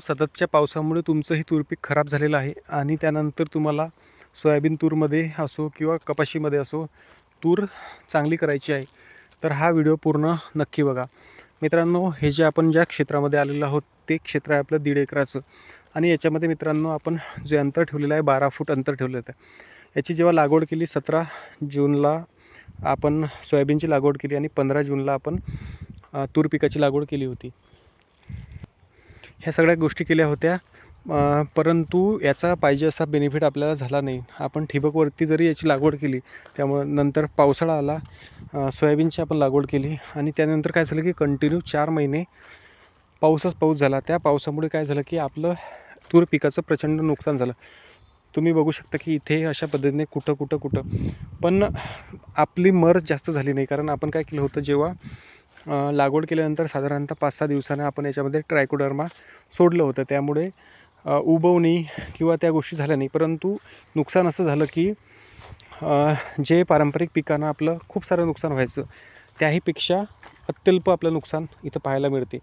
सततच्या पावसामुळे तुमचं ही तूर पीक खराब झालेलं आहे आणि त्यानंतर तुम्हाला सोयाबीन तूरमध्ये असो किंवा कपाशीमध्ये असो तूर चांगली करायची आहे तर हा व्हिडिओ पूर्ण नक्की बघा. मित्रांनो हे जे आपण ज्या क्षेत्रामध्ये आलेलो आहोत ते क्षेत्र आहे आपलं दीड एकराचं आणि याच्यामध्ये मित्रांनो आपण जे अंतर ठेवलेलं आहे बारा फूट अंतर ठेवलेलं आहे. याची जेव्हा लागवड केली सतरा जूनला आपण सोयाबीनची लागवड केली आणि पंधरा जूनला आपण तूर पिकाची लागवड केली होती. ह्या सगळ्या गोष्टी केल्या होत्या. परंतु याचा पाहिजे असा बेनिफिट आपल्याला झाला नाही. आपण ठिबकवरती जरी याची लागवड केली त्यामुळं नंतर पावसाळा आला सोयाबीनची आपण लागवड केली आणि त्यानंतर काय झालं की कंटिन्यू चार महिने पाऊसच पाऊस झाला. त्या पावसामुळे काय झालं की आपलं तूर पिकाचं प्रचंड नुकसान झालं. तुम्ही बघू शकता की इथे अशा पद्धतीने कुठं कुठं कुठं. पण आपली मर जास्त झाली नाही. कारण आपण काय केलं होतं जेव्हा लागवड केल्यानंतर साधारणतः पाच सहा दिवसांनी आपण याच्यामध्ये ट्रायकोडर्मा सोडलं होतं. त्यामुळे उबवणी किंवा त्या गोष्टी झाल्या नाही. परंतु नुकसान असं झालं की जे पारंपरिक पिकांना आपलं खूप सारं नुकसान व्हायचं त्याहीपेक्षा अत्यल्प आपलं नुकसान इथं पाहायला मिळते.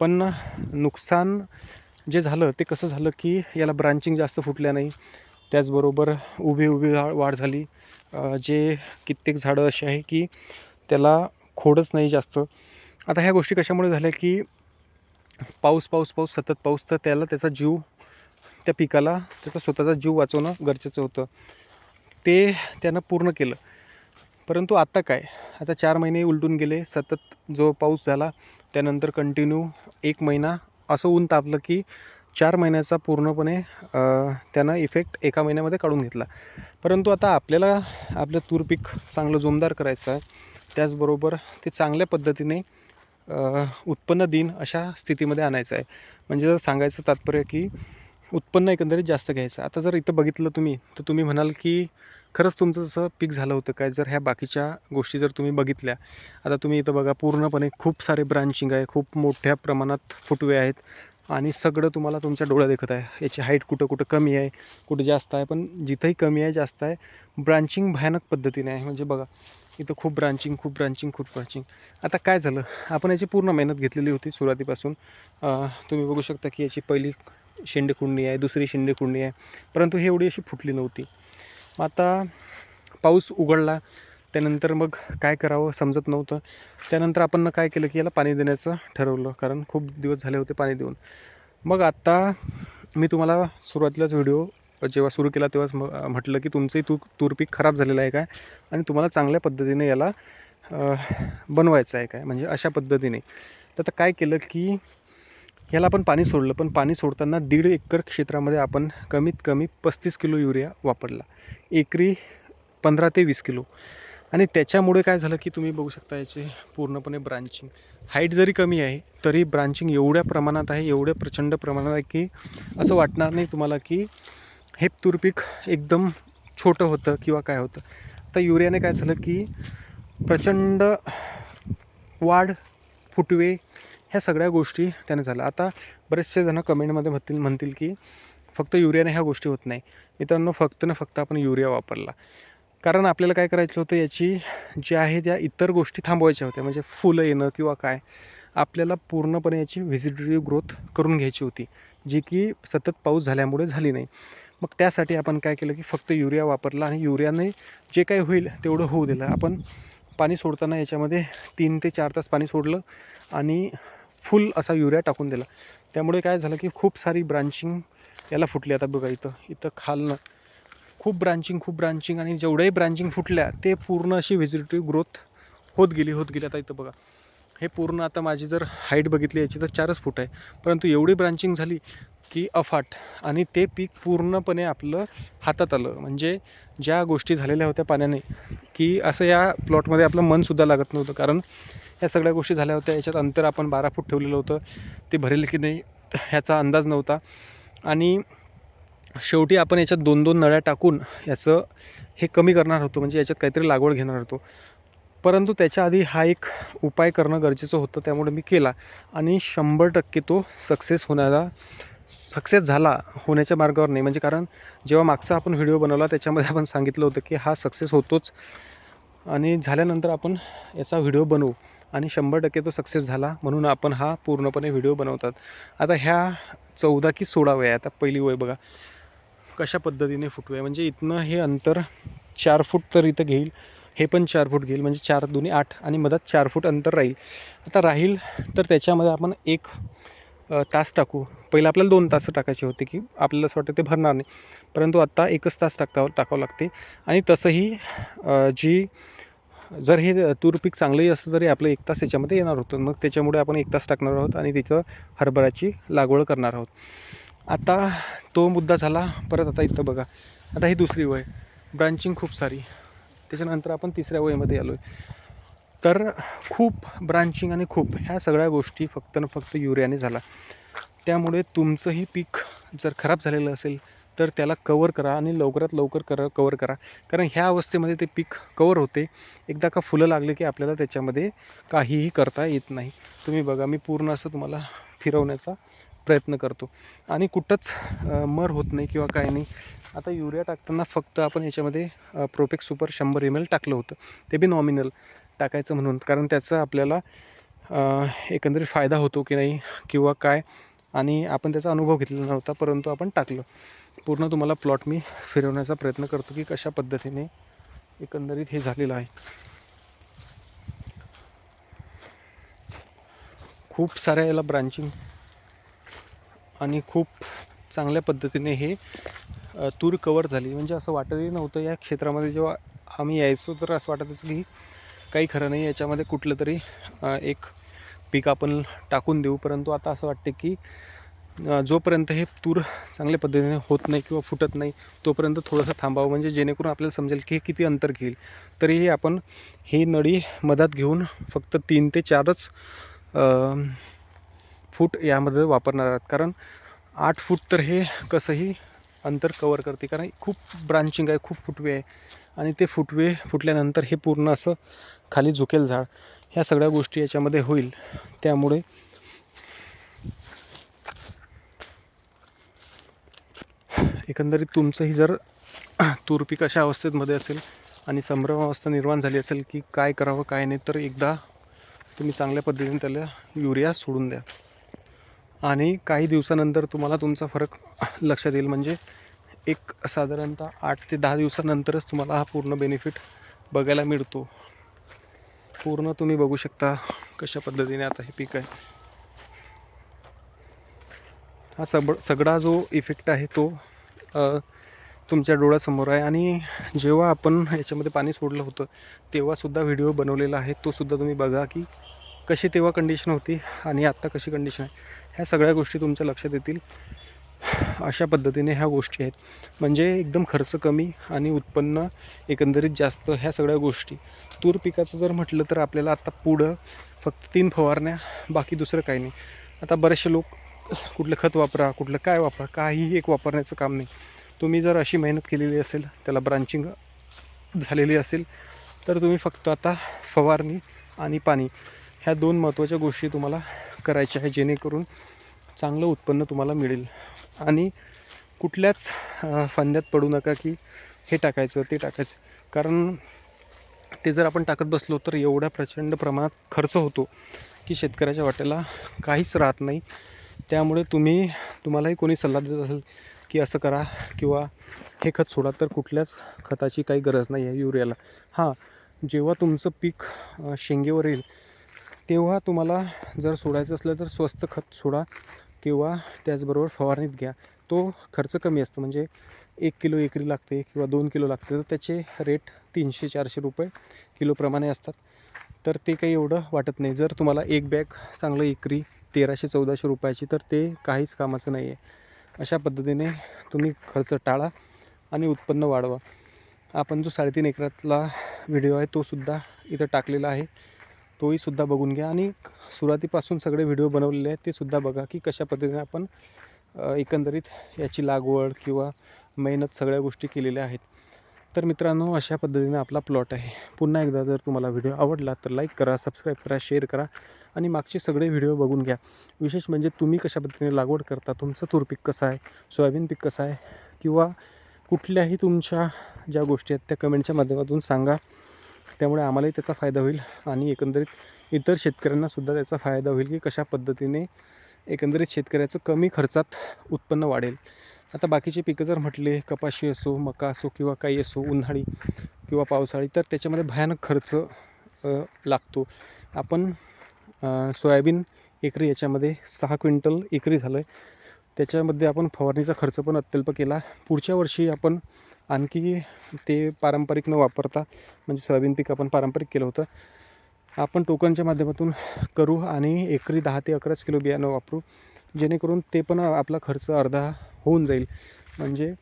पण नुकसान जे झालं ते कसं झालं की याला ब्रांचिंग जास्त फुटल्या नाही. त्याचबरोबर उभी उभी वाढ झाली. जे कित्येक झाडं अशी आहे की त्याला खोडच नाही जास्त. आता ह्या गोष्टी कशामुळे झाल्या की पाऊस पाऊस पाऊस सतत पाऊस तर त्याला त्याचा जीव त्या पिकाला त्याचा स्वतःचा जीव वाचवणं गरजेचं होतं. ते त्यानं पूर्ण केलं. परंतु आता काय? आता चार महिने उलटून गेले. सतत जो पाऊस झाला त्यानंतर कंटिन्यू एक महिना असं ऊन तापलं की चार महिन्याचा पूर्णपणे त्यानं इफेक्ट एका महिन्यामध्ये काढून घेतला. परंतु आता आपल्याला आपलं तूर पीक चांगलं जोमदार करायचं आहे. त्याचबरोबर ते चांगल्या पद्धतीने उत्पन्न दिन अशा स्थितीमध्ये आणायचं आहे. म्हणजे जर सांगायचं तात्पर्य की उत्पन्न एकंदरीत जास्त घ्यायचं. आता जर इथं बघितलं तुम्ही तर तुम्ही म्हणाल की खरंच तुमचं जसं पीक झालं होतं काय जर ह्या बाकीच्या गोष्टी जर तुम्ही बघितल्या आता तुम्ही इथं बघा पूर्णपणे खूप सारे ब्रांचिंग आहे खूप मोठ्या प्रमाणात फुटवे आहेत आणि सगळं तुम्हाला तुमच्या डोळ्या देखत आहे. याची हाईट कुठं कुठं कमी आहे कुठं जास्त आहे पण जिथंही कमी आहे जास्त आहे ब्रांचिंग भयानक पद्धतीने आहे. म्हणजे बघा इथं खूप ब्रांचिंग खूप ब्रांचिंग खूप ब्रांचिंग आता काय झालं? आपण याची पूर्ण मेहनत घेतलेली होती सुरुवातीपासून. तुम्ही बघू शकता की याची पहिली शेंडे खुडणी आहे दुसरी शेंडे खुडणी आहे. परंतु ही एवढी अशी फुटली नव्हती. मग आता पाऊस उघडला त्यानंतर मग काय करावं समजत नव्हतं. त्यानंतर आपण काय केलं की याला पाणी देण्याचं ठरवलं कारण खूप दिवस झाले होते पाणी देऊन. मग आत्ता मी तुम्हाला सुरुवातीलाच व्हिडिओ जेव्हा सुरू केला तेव्हाच म म्हटलं की तुमचंही तू तूर पीक खराब झालेलं आहे काय? आणि तुम्हाला चांगल्या पद्धतीने याला बनवायचं आहे काय? म्हणजे अशा पद्धतीने. तर आता काय केलं की याला आपण पाणी सोडलं. पण पाणी सोडताना दीड एकर क्षेत्रामध्ये आपण कमीत कमी पस्तीस किलो युरिया वापरला. एकरी पंधरा ते वीस किलो. आणि त्याच्यामुळे काय झालं की तुम्ही बघू शकता याचे पूर्णपणे ब्रांचिंग हाईट जरी कमी आहे तरी ब्रांचिंग एवढ्या प्रमाणात आहे एवढ्या प्रचंड प्रमाणात आहे की असं वाटणार नाही तुम्हाला की हे तूर पीक एकदम छोटं होतं किंवा काय होतं? आता युरियाने काय झालं की प्रचंड वाढ फुटवे ह्या सगळ्या गोष्टी त्याने झाल्या. आता बरेचसे जण कमेंटमध्ये म्हणतील म्हणतील की फक्त युरियाने ह्या गोष्टी होत नाही. मित्रांनो फक्त ना फक्त आपण युरिया वापरला. कारण आपल्याला काय करायचं होतं याची जे आहे त्या इतर गोष्टी थांबवायच्या होत्या. म्हणजे फुलं येणं किंवा काय आपल्याला पूर्णपणे याची व्हिजिटिव्ह ग्रोथ करून घ्यायची होती. जी की सतत पाऊस झाल्यामुळे झाली नाही. मग त्यासाठी आपण काय केलं की फक्त युरिया वापरला आणि युरियाने जे काही होईल तेवढं होऊ दिलं. आपण पाणी सोडताना याच्यामध्ये तीन ते चार तास पाणी सोडलं आणि फुल असा युरिया टाकून दिला. त्यामुळे काय झालं की खूप सारी ब्रांचिंग याला फुटली. आता बघा इथं इथं खालनं खूप ब्रांचिंग खूप ब्रांचिंग आणि जेवढ्याही ब्रांचिंग फुटल्या ते पूर्ण अशी व्हेजिटेटिव्ह ग्रोथ होत गेली होत गेली. आता इथं बघा. हे पूर्ण आता माझी जर हाईट बघितली याची तर चारच फूट आहे. परंतु एवढी ब्रांचिंग झाली की अफाट आणि ते पीक पूर्णपणे आपलं हातात आलं. म्हणजे ज्या गोष्टी झालेल्या होत्या पाण्याने की असं या प्लॉटमध्ये आपलं मनसुद्धा लागत नव्हतं. कारण या सगळ्या गोष्टी झाल्या होत्या. याच्यात अंतर आपण बारा फूट ठेवलेलं होतं. ते भरेल की नाही ह्याचा अंदाज नव्हता. आणि शेवटी आपण याच्यात दोन दोन नळ्या टाकून याचं हे कमी करणार होतो. म्हणजे याच्यात काहीतरी लागवड घेणार होतो. परंतु त्याच्या आधी हा एक उपाय करणं गरजेचं होतं त्यामुळे मी केला. आणि शंभर टक्के तो सक्सेस होण्याला सक्सेस झाला होण्याच्या मार्गावर नाही. म्हणजे कारण जेव्हा मागचा आपण व्हिडिओ बनवला त्याच्यामध्ये आपण सांगितलं होतं की हा सक्सेस होतोच. आणि झाल्यानंतर आपण याचा व्हिडिओ बनवू. आणि शंभर टक्के तो सक्सेस झाला म्हणून आपण हा पूर्णपणे व्हिडिओ बनवतात. आता ह्या चौदा की सोळा वय आहे आता पहिली वय बघा. कशा पद्धतीने फुटवे म्हणजे इथनं हे अंतर चार फूट तर इथं घेईल. हे पण चार फूट घेईल म्हणजे चार दोन्ही आठ आणि मधात चार फूट अंतर राहील. आता राहील तर त्याच्यामध्ये आपण एक तास टाकू. पहिलं आपल्याला दोन तास टाकायचे होते की आपल्याला असं वाटतं ते भरणार नाही. परंतु आत्ता एकच तास टाकता टाकावं लागते. आणि तसंही जी जर हे तूर पीक चांगलंही असलं तरी आपलं एक तास याच्यामध्ये येणार होतं. मग त्याच्यामुळे आपण एक तास टाकणार आहोत आणि तिथं हरभराची लागवड करणार आहोत. आता तो मुद्दा झाला परत आता इथं बघा. आता ही दुसरी वय. ब्रांचिंग खूप सारी. त्याच्यानंतर आपण तिसऱ्या वयमध्ये आलो आहे तर खूप ब्रांचिंग आणि खूप ह्या सगळ्या गोष्टी फक्त न फक्त युरियाने झाला. त्यामुळे तुमचंही पीक जर खराब झालेलं असेल तर त्याला कवर करा आणि लवकरात लवकर कर कवर करा. कारण ह्या अवस्थेमध्ये ते पीक कवर होते. एकदा का फुलं लागले की आपल्याला त्याच्यामध्ये काहीही करता येत नाही. तुम्ही बघा मी पूर्ण असं तुम्हाला फिरवण्याचा प्रयत्न करतो. आणि कुठंच मर होत नाही किंवा काय नाही. आता युरिया टाकताना फक्त आपण याच्यामध्ये प्रोपेक्स सुपर शंभर एम एल टाकलं होतं. ते बी नॉमिनल टाकायचं म्हणून. कारण त्याचा आपल्याला एकंदरीत फायदा होतो की नाही किंवा काय? आणि आपण त्याचा अनुभव घेतलेला नव्हता परंतु आपण टाकलं. पूर्ण तुम्हाला प्लॉट मी फिरवण्याचा प्रयत्न करतो की कशा पद्धतीने एकंदरीत हे झालेलं आहे. खूप साऱ्या याला ब्रांचिंग आणि खूप चांगल्या पद्धतीने हे तूर कवर झाली. म्हणजे असं वाटतही नव्हतं या क्षेत्रामध्ये जेव्हा आम्ही यायचो तर असं वाटत होतं की काही खरं नाही. याच्यामध्ये कुठलं तरी एक पीक आपण टाकून देऊ. परंतु आता असं वाटते की जोपर्यंत हे तूर चांगल्या पद्धतीने होत नाही किंवा फुटत नाही तोपर्यंत थोडंसं थांबावं. म्हणजे जेणेकरून आपल्याला समजेल की हे किती अंतर घेईल. तरीही आपण ही नळी मधात घेऊन फक्त तीन ते चारच फूट यामध्ये वापरणार आहात. कारण आठ फूट तर हे कसंही अंतर कवर करते. कारण खूप ब्रांचिंग आहे खूप फुटवे आहे. आणि ते फुटवे फुटल्यानंतर हे पूर्ण असं खाली झुकेल झाड. ह्या सगळ्या गोष्टी याच्यामध्ये होईल. त्यामुळे एकंदरीत तुमचंही जर तूर पीक अशा अवस्थेमध्ये असेल आणि संभ्रम अवस्था निर्माण झाली असेल की काय करावं काय नाही तर एकदा तुम्ही चांगल्या पद्धतीने त्याला युरिया सोडून द्या. आणि काही दिवसानंतर तुम्हाला तुमचा फरक लक्षात येईल. म्हणजे एक साधारणतः आठ ते दहा दिवसानंतरच तुम्हाला हा पूर्ण बेनिफिट बघायला मिळतो. पूर्ण तुम्ही बघू शकता कशा पद्धतीने आता हे पीक आहे. हा सब सगळा जो इफेक्ट आहे तो तुमच्या डोळ्यासमोर आहे. आणि जेव्हा आपण याच्यामध्ये पाणी सोडलं होतं तेव्हासुद्धा व्हिडिओ बनवलेला आहे. तोसुद्धा तुम्ही बघा की कशी तेव्हा कंडिशन होती आणि आत्ता कशी कंडिशन आहे ह्या सगळ्या गोष्टी तुमच्या लक्षात येतील. अशा पद्धतीने ह्या गोष्टी आहेत. म्हणजे एकदम खर्च कमी आणि उत्पन्न एकंदरीत जास्त ह्या सगळ्या गोष्टी. तूर पिकाचं जर म्हटलं तर आपल्याला आत्ता पुढं फक्त तीन फवारण्या बाकी दुसरं काही नाही. आता बरेचसे लोक कुठलं खत वापरा कुठलं काय वापरा काहीही एक वापरण्याचं काम नाही. तुम्ही जर अशी मेहनत केलेली असेल त्याला ब्रांचिंग झालेली असेल तर तुम्ही फक्त आता फवारणी आणि पाणी. ह्या दोन महत्त्वाच्या गोष्टी तुम्हाला करायच्या आहे जेणेकरून चांगलं उत्पन्न तुम्हाला मिळेल. आणि कुठल्याच फांद्यात फंद्यात पडू नका की हे टाकायचं ते टाकायचं. कारण ते जर आपण टाकत बसलो तर एवढ्या प्रचंड प्रमाणात खर्च होतो की शेतकऱ्याच्या वाट्याला काहीच राहत नाही. त्यामुळे तुम्ही तुम्हालाही कोणी सल्ला देत असेल की असं करा किंवा हे खत सोडा तर कुठल्याच खताची काही गरज नाही आहे युरियाला. हां जेव्हा तुमचं पीक शेंगेवर येईल तेव्हा तुम्हाला जर सोडायचं असलं तर स्वस्त खत सोडा किंवा त्याचबरोबर फवारणीत घ्या. तो खर्च कमी असतो. म्हणजे एक किलो एकरी लागते किंवा दोन किलो लागते. तर त्याचे रेट तीनशे चारशे रुपये किलोप्रमाणे असतात. तर ते काही एवढं वाटत नाही. जर तुम्हाला एक बॅग चांगलं एकरी तेराशे चौदाशे रुपयाची तर ते काहीच कामाचं नाही आहे अशा पद्धतीने तुम्ही खर्च टाळा आणि उत्पन्न वाढवा. आपण जो साडेतीन एकरातला व्हिडिओ आहे तो सुद्धा इथं टाकलेला आहे. तोही सुद्धा बघून घ्या. आणि सुरुवातीपासून सगळे व्हिडिओ बनवलेले आहेत ते सुद्धा बघा की कशा पद्धतीने आपण एकंदरीत याची लागवड किंवा मेहनत सगळ्या गोष्टी केलेल्या आहेत. तर मित्रांनो अशा पद्धतीने आपला प्लॉट आहे. पुन्हा एकदा जर तुम्हाला व्हिडिओ आवडला तर लाईक करा सबस्क्राईब करा शेअर करा आणि मागचे सगळे व्हिडिओ बघून घ्या. विशेष म्हणजे तुम्ही कशा पद्धतीने लागवड करता तुमचं तूर पीक कसं आहे सोयाबीन पीक कसं आहे किंवा कुठल्याही तुमच्या ज्या गोष्टी आहेत त्या कमेंटच्या माध्यमातून सांगा. त्यामुळे आम्हालाही त्याचा फायदा होईल आणि एकंदरीत इतर शेतकऱ्यांनासुद्धा त्याचा फायदा होईल की कशा पद्धतीने एकंदरीत शेतकऱ्याचं कमी खर्चात उत्पन्न वाढेल. आता बाकीचे पिकं जर म्हटले कपाशी असो मका असो किंवा काही असो उन्हाळी किंवा पावसाळी तर त्याच्यामध्ये भयानक खर्च लागतो. आपण सोयाबीन एकरी याच्यामध्ये सहा क्विंटल एकरी झालं आहे त्याच्यामध्ये आपण फवारणीचा खर्च पण अत्यल्प केला. पुढच्या वर्षी आपण आणखी ते पारंपरिक न वापरता म्हणजे सोयाबीन पीक आपण पारंपरिक केलं होतं. आपण टोकनच्या माध्यमातून करू आणि एकरी दहा ते अकराच किलो बियाणं वापरू. जेणेकरून ते पण आपला खर्च अर्धा होऊन जाईल. म्हणजे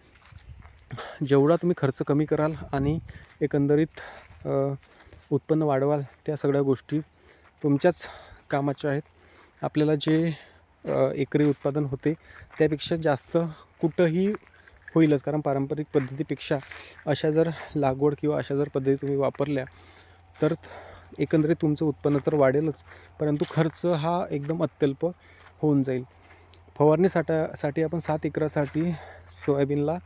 जेवढा तुम्ही खर्च कमी कराल आणि एकंदरीत उत्पन्न वाढवाल त्या सगळ्या गोष्टी तुमच्याच कामाच्या आहेत. आपल्याला जे एकरी उत्पादन होते त्यापेक्षा जास्त कुठंही होईलच. कारण पारंपरिक पद्धतीपेक्षा अशा जर लागवड किंवा अशा जर पद्धती तुम्ही वापरल्या तर एकंदरीत तुमचं उत्पन्न तर वाढेलच. परंतु खर्च हा एकदम अत्यल्प होऊन जाईल. फवारणीसाठा आपण सात एकरासाठी सोयाबीनला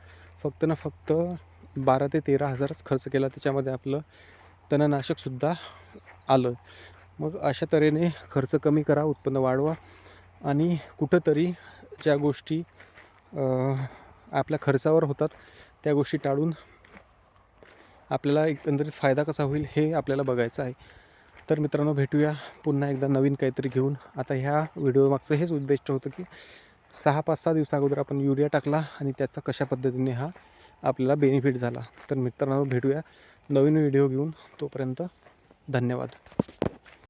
फक्त ना फक्त बारा ते तेरा हजारच खर्च केला. त्याच्यामध्ये आपलं तणनाशकसुद्धा आलं. मग अशा तऱ्हेने खर्च कमी करा उत्पन्न वाढवा आणि कुठंतरी ज्या गोष्टी आपल्या खर्चावर होतात त्या गोष्टी टाळून आपल्याला एकंदरीत फायदा कसा होईल हे आपल्याला बघायचं आहे. तर मित्रांनो भेटूया पुन्हा एकदा नवीन काहीतरी घेऊन. आता ह्या व्हिडिओमागचं हेच उद्दिष्ट होतं की सहा पाच सहा दिवसा अगोदर आपण युरिया टाकला आणि त्याचा कशा पद्धतीने हा आपल्याला बेनिफिट झाला. तर मित्रांनो भेटूया नवीन व्हिडिओ घेऊन. तोपर्यंत धन्यवाद.